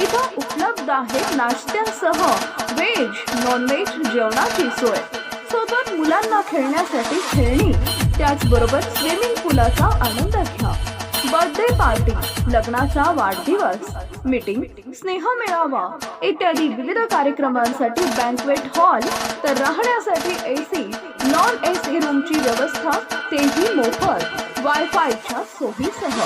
इथं उपलब्ध आहे नाश्त्यासह व्हेज नॉनव्हेज जेवणाची सोय. सोबत मुलांना खेळण्यासाठी खेळणी त्याचबरोबर स्विमिंग पूलाचा आनंद घ्या. बर्थडे पार्टी लग्नाचा वाढदिवस मीटिंग स्नेह मेळावा इत्यादी विविध कार्यक्रमांसाठी बँकवेट हॉल तर राहण्यासाठी एसी नॉन एसी रूमची व्यवस्था तेही मोफत. वायफायच्या सोयीसह.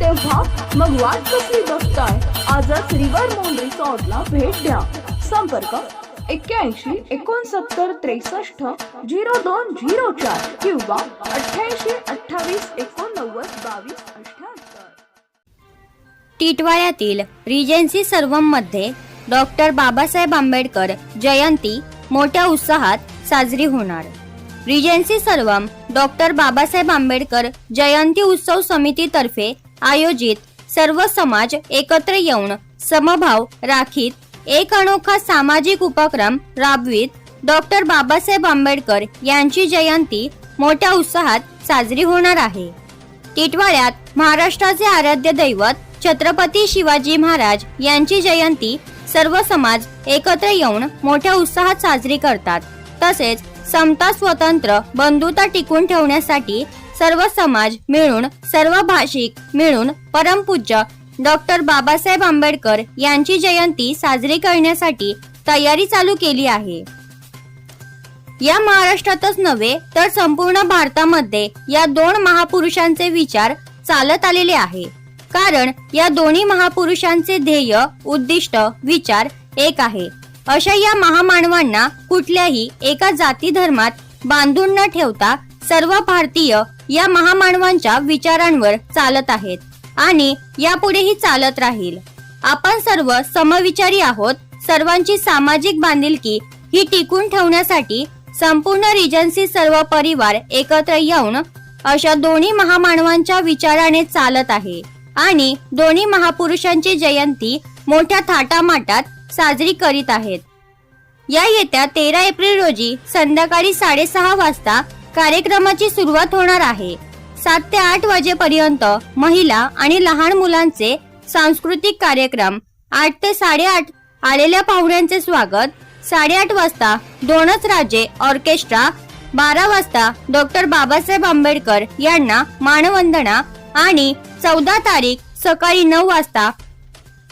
तेव्हा मग वाट कसली बघताय? आजच रिव्हर मोन रिसॉर्टला भेट द्या. संपर्क एक्क्याऐंशी एकोणसत्तर त्रेसष्ट झिरो दोन झिरो चार किंवा अठ्ठ्याऐंशी अठ्ठावीस एकोणनव्वद बावीस अठ्ठ्याहत्तर. टिटवाळ्यातील रिजेन्सी सर्वममध्ये डॉक्टर बाबासाहेब आंबेडकर जयंती मोठ्या उत्साहात साजरी होणार. रिजेन्सी सर्वम डॉक्टर बाबासाहेब आंबेडकर जयंती उत्सव समितीतर्फे आयोजित सर्व समाज एकत्र येऊन समभाव राखीत एक अनोखा सामाजिक उपक्रम राबवीत डॉक्टर बाबासाहेब आंबेडकर यांची जयंती मोठ्या उत्साहात साजरी होणार आहे. टिटवाळ्यात महाराष्ट्राचे आराध्य दैवत छत्रपती शिवाजी महाराज यांची जयंती सर्व समाज एकत्र येऊन मोठ्या उत्साहात साजरी करतात. तसेच समता स्वतंत्र बंधुता टिकून ठेवण्यासाठी सर्व समाज मिळून सर्व भाषिक मिळून परमपूज्य डॉक्टर बाबासाहेब आंबेडकर यांची जयंती साजरी करण्यासाठी तयारी चालू केली आहे. या महाराष्ट्रातच नव्हे तर संपूर्ण भारतामध्ये या दोन महापुरुषांचे विचार चालत आलेले आहे. कारण या दोन्ही महापुरुषांचे ध्येय उद्दिष्ट विचार एक आहे. अशा या महामानवांना कुठल्याही एका जाती धर्मात बांधून न ठेवता सर्व भारतीय या महामानवांच्या विचारांवर चालत आहेत. आणि यापुढेही चालत राहील. आपण सर्व समविचारी आहोत. सर्वांची सामाजिक बांधिलकी ही टिकून ठेवण्यासाठी संपूर्ण रिजन्सी सर्व परिवार एकत्र येऊन अशा दोन्ही महामानवांच्या विचाराने चालत आहे. आणि दोन्ही महापुरुषांची जयंती मोठ्या थाटामाटात साजरी करीत आहेत. या येत्या तेरा एप्रिल रोजी संध्याकाळी साडेसहा वाजता कार्यक्रमाची सुरुवात होणार आहे. सात ते आठ वाजेपर्यंत महिला आणि लहान मुलांचे सांस्कृतिक कार्यक्रम. आठ ते साडेआठ आलेल्या पाहुण्यांचे स्वागत. साडेआठ वाजता दोनच राजे ऑर्केस्ट्रा. बारा वाजता डॉक्टर बाबासाहेब आंबेडकर यांना मानवंदना आणि चौदा तारीख सकाळी नऊ वाजता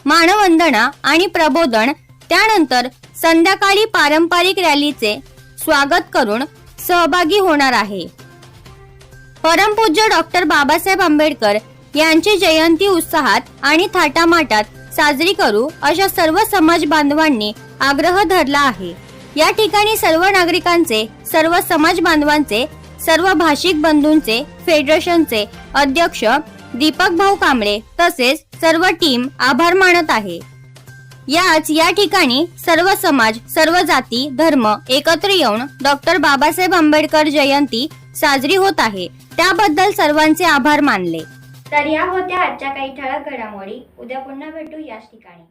मानवंदना आणि प्रबोधन. त्यानंतर संध्याकाळी पारंपरिक रॅलीचे स्वागत करून सहभागी होणार आहे. परमपूज्य डॉक्टर बाबासाहेब आंबेडकर यांची जयंती उत्साहात आणि थाटामाटात साजरी करू अशा सर्व समाज बांधवांनी आग्रह धरला आहे. या ठिकाणी सर्व नागरिकांचे सर्व समाज बांधवांचे सर्व भाषिक बंधूंचे फेडरेशनचे अध्यक्ष दीपक भाऊ कांबळे तसेच सर्व टीम आभार मानत आहे. याच या ठिकाणी सर्व समाज सर्व जाती धर्म एकत्र येऊन डॉक्टर बाबासाहेब आंबेडकर जयंती साजरी होत आहे. त्याबद्दल सर्वांचे आभार मानले. तर या होत्या आजच्या काही ठळक घडामोडी. उद्या पुन्हा भेटू याच ठिकाणी.